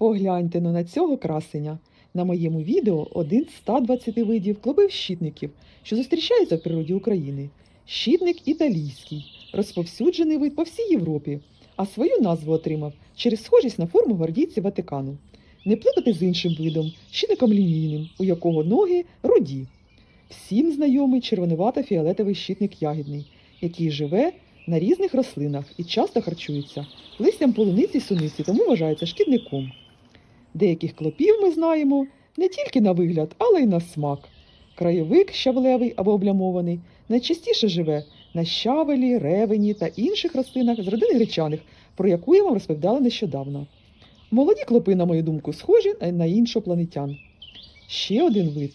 Погляньте но на цього красення. На моєму відео один з 120 видів клубив-щитників, що зустрічаються в природі України. Щитник італійський, розповсюджений вид по всій Європі, а свою назву отримав через схожість на форму гвардійців Ватикану. Не плутати з іншим видом, щитником лінійним, у якого ноги руді. Всім знайомий червонувато-фіолетовий щитник ягідний, який живе на різних рослинах і часто харчується листям полуниці й суниці, тому вважається шкідником. Деяких клопів ми знаємо не тільки на вигляд, але й на смак. Краєвик щавлевий або облямований найчастіше живе на щавелі, ревені та інших рослинах з родини гречаних, про яку я вам розповідала нещодавно. Молоді клопи, на мою думку, схожі на іншопланетян. Ще один вид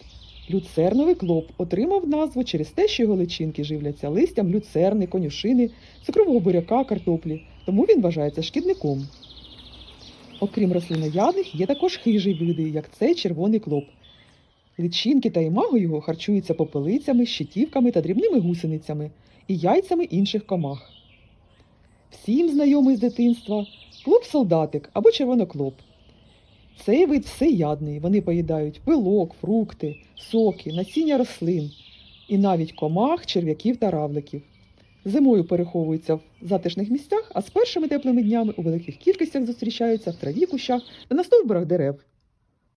люцерновий клоп отримав назву через те, що його личинки живляться листям люцерни, конюшини, цукрового буряка, картоплі, тому він вважається шкідником. Окрім рослиноядних, є також хижі види, як цей червоний клоп. Личинки та імаго його харчуються попелицями, щитівками та дрібними гусеницями і яйцями інших комах. Всім знайомий з дитинства клоп-солдатик або червоноклоп. Цей вид всеядний. Вони поїдають пилок, фрукти, соки, насіння рослин і навіть комах, черв'яків та равликів. Зимою переховуються в затишних місцях, а з першими теплими днями у великих кількостях зустрічаються в траві, кущах та на стовбурах дерев.